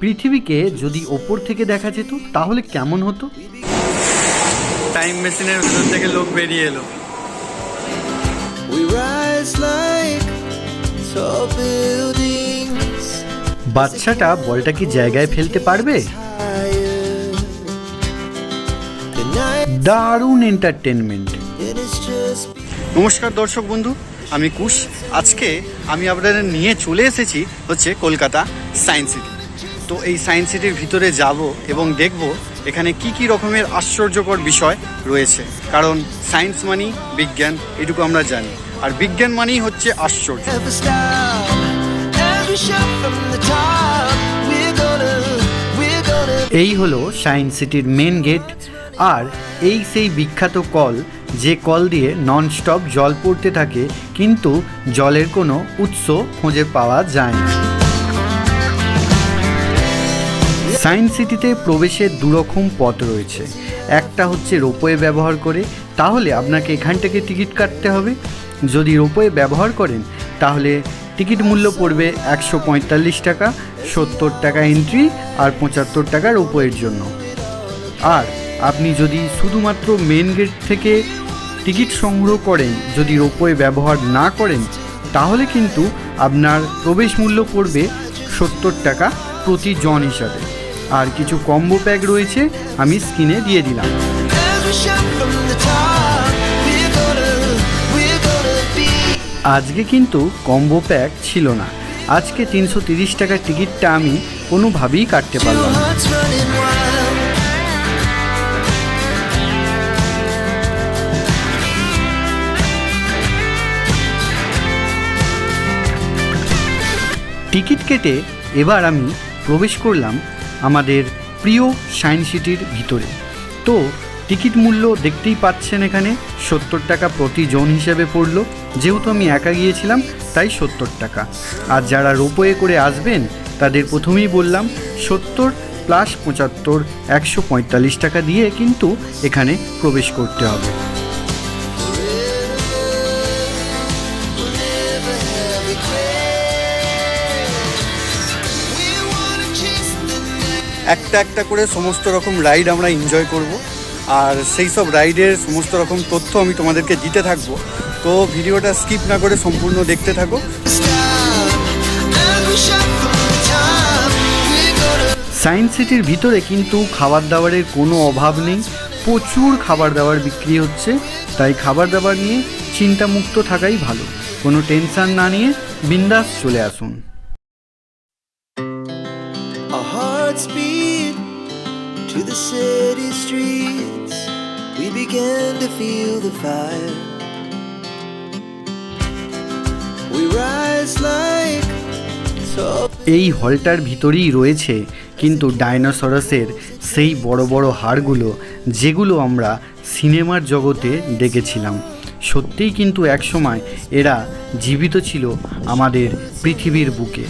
পৃথিবীকে যদি ওপর থেকে দেখা যেত তাহলে কেমন হতো? টাইম মেশিনের ভেতর থেকে লোক বেরিয়ে এলো। বাচ্চাটা বলটা কি জায়গায় ফেলতে পারবে. দারুণ এন্টারটেনমেন্ট নমস্কার দর্শক বন্ধু আমি কুশ। আজকে আমি আপনাদের নিয়ে চলে এসেছি হচ্ছে কলকাতা সায়েন্স সিটি। তো এই সায়েন্স সিটির ভিতরে যাব এবং দেখব এখানে কি কি রকমের আশ্চর্যকর বিষয় রয়েছে। কারণ সায়েন্স মানি বিজ্ঞান এটুকু আমরা জানি। আর বিজ্ঞান মানেই হচ্ছে আশ্চর্য. এই হলো সায়েন্স সিটির মেন গেট। আর এই সেই বিখ্যাত কল যে কল দিয়ে ননস্টপ জল পড়তে থাকে, কিন্তু জলের কোনো উৎস খুঁজে পাওয়া যায় না। সায়েন্স সিটিতে প্রবেশের দুরকম পথ রয়েছে। একটা হচ্ছে রোপওয়ে ব্যবহার করে, তাহলে আপনাকে এখান থেকে টিকিট কাটতে হবে। যদি রোপওয়ে ব্যবহার করেন, তাহলে টিকিট মূল্য পড়বে একশো পঁয়তাল্লিশ টাকা, সত্তর টাকা এন্ট্রি আর পঁচাত্তর টাকা রোপওয়ের জন্য। আর আপনি যদি শুধুমাত্র মেন গেট থেকে টিকিট সংগ্রহ করেন, যদি রোপওয়ে ব্যবহার না করেন, তাহলে কিন্তু আপনার প্রবেশ মূল্য পড়বে সত্তর টাকা প্রতি জন হিসাবে। আর কিছু কম্বো প্যাক রয়েছে, আমি স্ক্রিনে দিয়ে দিলাম. আজকে কিন্তু কম্বো প্যাক ছিল না। আজকে তিনশো টাকার টিকিটটা আমি কোনোভাবেই কাটতে পারলাম না। কেটে এবার আমি প্রবেশ করলাম আমাদের প্রিয় সায়েন্স সিটির ভিতরে। তো, টিকিট মূল্য দেখতেই পাচ্ছেন এখানে সত্তর টাকা প্রতি জন হিসেবে পড়ল। যেহেতু আমি একা গিয়েছিলাম, তাই সত্তর টাকা। আর যারা রোপওয়ে করে আসবেন, তাদের প্রথমেই বললাম, সত্তর প্লাস পঁচাত্তর, একশো পঁয়তাল্লিশ টাকা দিয়ে কিন্তু এখানে প্রবেশ করতে হবে। একটা একটা করে সমস্ত রকম রাইড আমরা এনজয় করব। আর সেই সব রাইডের সমস্ত রকম তথ্য আমি তোমাদেরকে দিতে থাকব। তো ভিডিওটা স্কিপ না করে সম্পূর্ণ দেখতে থাকো. সায়েন্স সিটির ভিতরে কিন্তু খাবার দাবারের কোনো অভাব নেই। প্রচুর খাবার দাবার বিক্রি হচ্ছে। তাই খাবার দাবার নিয়ে চিন্তামুক্ত থাকাই ভালো। কোনো টেনশন না নিয়ে বিন্দাস চলে আসুন। Our hearts beat to the city streets. We began to feel the fire. We rise like এই হলটার ভিতরেই রয়েছে কিন্তু ডাইনোসরাসের সেই বড় বড় হাড়গুলো, যেগুলো আমরা সিনেমার জগতে দেখেছিলাম সত্যিই কিন্তু একসময় এরা জীবিত ছিল আমাদের পৃথিবীর বুকে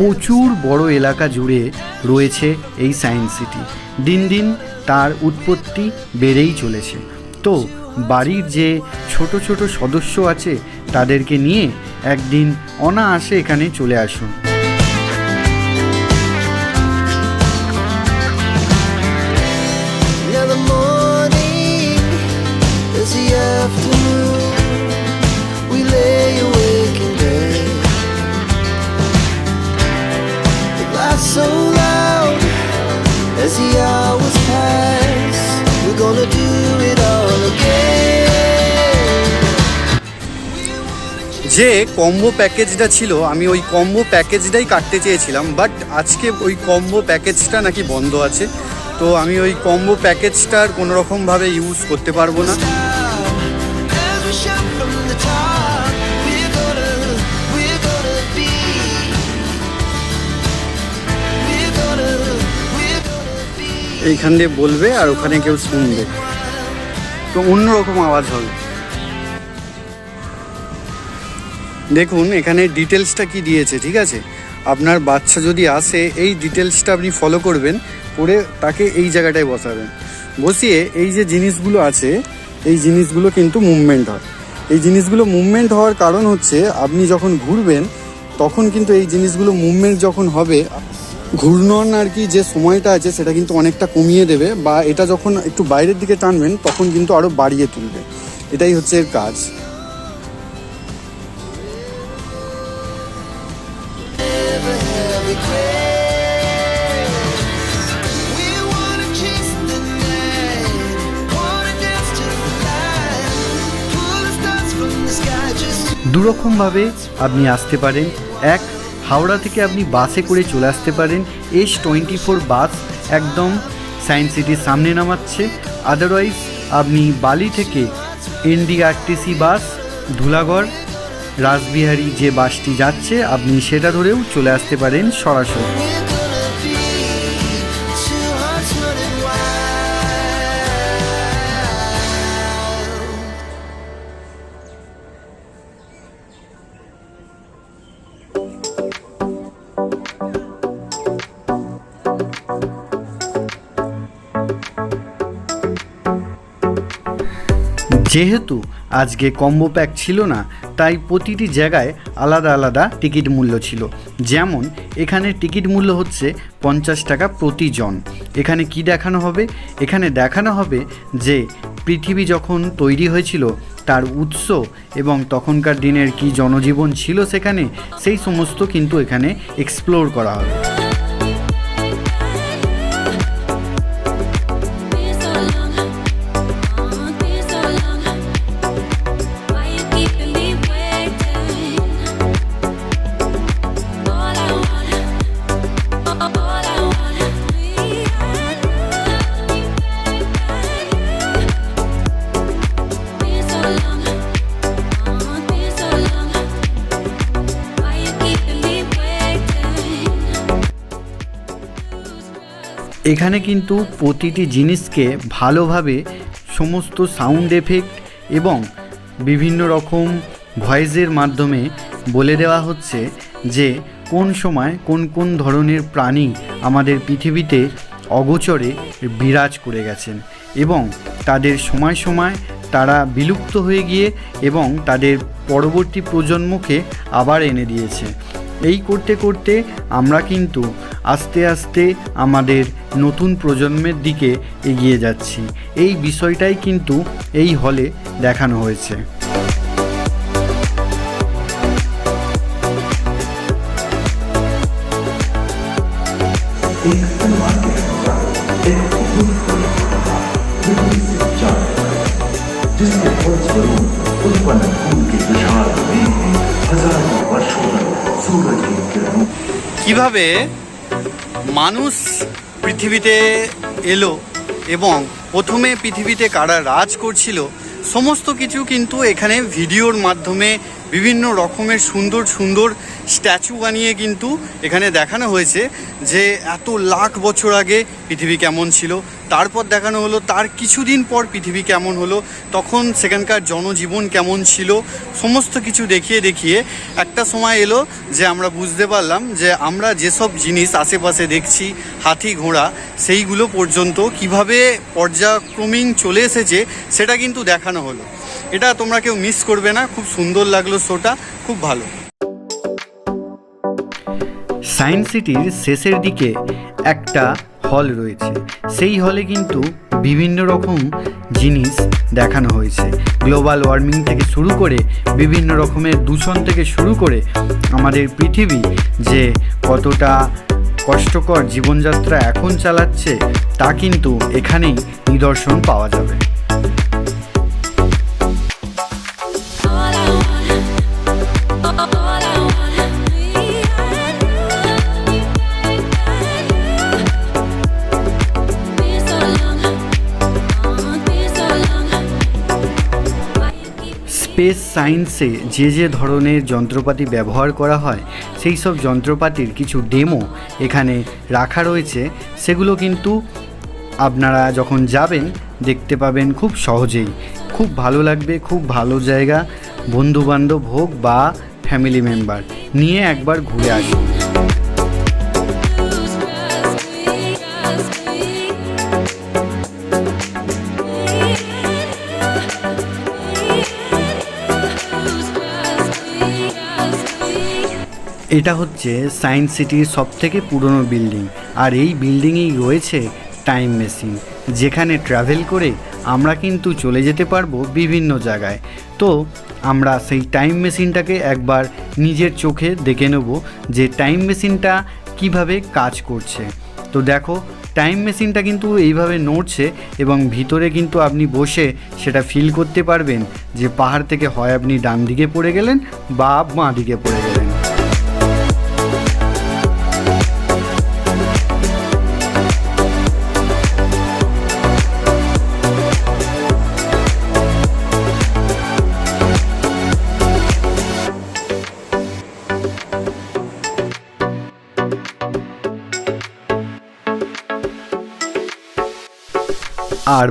প্রচুর বড় এলাকা জুড়ে রয়েছে এই সায়েন্স সিটি। দিন দিন তার উৎপত্তি বেড়েই চলেছে। তো বাড়ির যে ছোট ছোট সদস্য আছে তাদেরকে নিয়ে একদিন অনায়াসে এখানে চলে আসুন। যে কম্বো প্যাকেজটা ছিল, আমি ওই কম্বো প্যাকেজটাই কাটতে চেয়েছিলাম বাট আজকে ওই কম্বো প্যাকেজটা নাকি বন্ধ আছে। তো আমি ওই কম্বো প্যাকেজটার কোনো রকমভাবে ইউজ করতে পারব না. এইখান দিয়ে বলবে আর ওখানে কেউ শুনবে। তো অন্যরকম আওয়াজ হবে। দেখুন, এখানে ডিটেলসটা কি দিয়েছে, ঠিক আছে? আপনার বাচ্চা যদি আসে, এই ডিটেলসটা আপনি ফলো করবেন, করে তাকে এই জায়গাটায় বসাবেন। বসিয়ে এই যে জিনিসগুলো আছে, এই জিনিসগুলো কিন্তু মুভমেন্ট হয়। এই জিনিসগুলো মুভমেন্ট হওয়ার কারণ হচ্ছে, আপনি যখন ঘুরবেন, তখন কিন্তু এই জিনিসগুলো মুভমেন্ট যখন হবে, ঘূর্ণন আর কি যে সময়টা আছে, সেটা কিন্তু অনেকটা কমিয়ে দেবে, বা এটা যখন একটু বাইরের দিকে টানবেন, তখন কিন্তু আরও বাড়িয়ে তুলবে। এটাই হচ্ছে এর কাজ। দুরকমভাবে আপনি আসতে পারেন। এক, হাওড়া থেকে আপনি বাসে করে চলে আসতে পারেন। এস টোয়েন্টি ফোর বাস একদম সায়েন্স সিটির সামনে নামাচ্ছে। আদারওয়াইজ আপনি বালি থেকে এনডিআরটিসি বাস, ধুলাগড়, রাসবিহারী যে বাসটি যাচ্ছে, আপনি সেটা ধরেও চলে আসতে পারেন সরাসরি। যেহেতু আজকে কম্বো প্যাক ছিল না, তাই প্রতিটি জায়গায় আলাদা আলাদা টিকিট মূল্য ছিল। যেমন, এখানে টিকিট মূল্য হচ্ছে পঞ্চাশ টাকা প্রতিজন। এখানে কি দেখানো হবে? এখানে দেখানো হবে যে, পৃথিবী যখন তৈরি হয়েছিল, তার উৎস এবং তখনকার দিনের কি জনজীবন ছিল সেখানে, সেই সমস্ত কিন্তু এখানে এক্সপ্লোর করা হবে। এখানে কিন্তু প্রতিটি জিনিসকে ভালোভাবে সমস্ত সাউন্ড এফেক্ট এবং বিভিন্ন রকম ভয়েসের মাধ্যমে বলে দেওয়া হচ্ছে যে কোন সময় কোন কোন ধরনের প্রাণী আমাদের পৃথিবীতে অগোচরে বিরাজ করে গেছেন এবং তাদের সময় সময় তারা বিলুপ্ত হয়ে গিয়ে এবং তাদের পরবর্তী প্রজন্মকে আবার এনে দিয়েছে। এই করতে করতে আমরা কিন্তু আস্তে আস্তে আমাদের নতুন প্রজন্মের দিকে এগিয়ে যাচ্ছি এই বিষয়টাই কিন্তু এই হলে দেখানো হয়েছে जिसके फलस्वरूप उत्पन्न खून के विशाल वेग में हजारों কীভাবে মানুষ পৃথিবীতে এলো এবং প্রথমে পৃথিবীতে কারা রাজ করছিল, সমস্ত কিছু কিন্তু এখানে ভিডিওর মাধ্যমে বিভিন্ন রকমের সুন্দর সুন্দর স্ট্যাচু বানিয়ে কিন্তু এখানে দেখানো হয়েছে যে এত লাখ বছর আগে পৃথিবী কেমন ছিল। তারপর দেখানো হলো, তার কিছুদিন পর পৃথিবী কেমন হলো, তখন সেখানকার জনজীবন কেমন ছিল, সমস্ত কিছু দেখিয়ে দেখিয়ে একটা সময় এলো যে আমরা বুঝতে পারলাম যে আমরা যেসব জিনিস আশেপাশে দেখছি, হাতি ঘোড়া, সেইগুলো পর্যন্ত কীভাবে পর্যায়ক্রমিক চলে এসেছে, সেটা কিন্তু দেখানো হলো। এটা তোমরা কেউ মিস করবে না, খুব সুন্দর লাগল শোটা, খুব ভালো। সায়েন্স সিটির শেষের দিকে একটা হল রয়েছে। সেই হলে কিন্তু বিভিন্ন রকম জিনিস দেখানো হয়েছে। গ্লোবাল ওয়ার্মিং থেকে শুরু করে বিভিন্ন রকমের দূষণ থেকে শুরু করে আমাদের পৃথিবী যে কতটা কষ্টকর জীবনযাত্রা এখন চালাচ্ছে, তা কিন্তু এখানেই নিদর্শন পাওয়া যাবে। স্পেস সায়েন্সে যে যে ধরনের যন্ত্রপাতি ব্যবহার করা হয়, সেই সব যন্ত্রপাতির কিছু ডেমো এখানে রাখা রয়েছে। সেগুলো কিন্তু আপনারা যখন যাবেন, দেখতে পাবেন খুব সহজেই। খুব ভালো লাগবে, খুব ভালো জায়গা, বন্ধুবান্ধব হোক বা ফ্যামিলি মেম্বার নিয়ে একবার ঘুরে আসুন। এটা হচ্ছে সায়েন্স সিটির সব থেকে পুরনো বিল্ডিং। আর এই বিল্ডিংয়েই রয়েছে টাইম মেশিন, যেখানে ট্রাভেল করে আমরা কিন্তু চলে যেতে পারব বিভিন্ন জায়গায়। তো আমরা সেই টাইম মেশিনটাকে একবার নিজের চোখে দেখে নেব যে টাইম মেশিনটা কীভাবে কাজ করছে। তো দেখো, টাইম মেশিনটা কিন্তু এইভাবে নড়ছে এবং ভিতরে কিন্তু আপনি বসে সেটা ফিল করতে পারবেন যে পাহাড় থেকে হয় আপনি ডান দিকে পড়ে গেলেন বা বাঁ দিকে পড়ে গেলেন।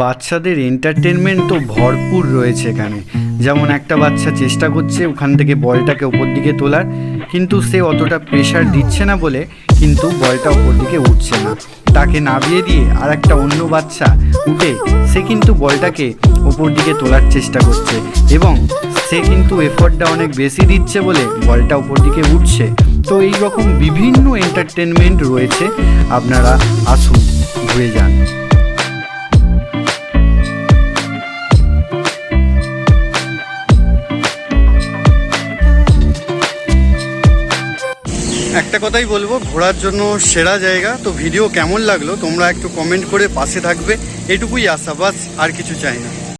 বাচ্চাদের এন্টারটেনমেন্ট তো ভরপুর রয়েছে এখানে। যেমন একটা বাচ্চা চেষ্টা করছে ওখান থেকে বলটাকে ওপর দিকে তোলার, কিন্তু সে অতটা প্রেশার দিচ্ছে না বলে কিন্তু বলটা ওপর দিকে উঠছে না। তাকে নামিয়ে দিয়ে আর একটা অন্য বাচ্চা উঠে, সে কিন্তু বলটাকে ওপর দিকে তোলার চেষ্টা করছে এবং সে কিন্তু এফোর্টটা অনেক বেশি দিচ্ছে বলে বলটা ওপর দিকে উঠছে। তো এই রকম বিভিন্ন এন্টারটেনমেন্ট রয়েছে। আপনারা আসুন, ঘুরে যান। একটা কথাই বলব, ঘোরার জন্য সেরা জায়গা। তো ভিডিও কেমন লাগল তোমরা একটু কমেন্ট করে পাশে থাকবে। এটুকুই আশা, বাস আর কিছু চাই না।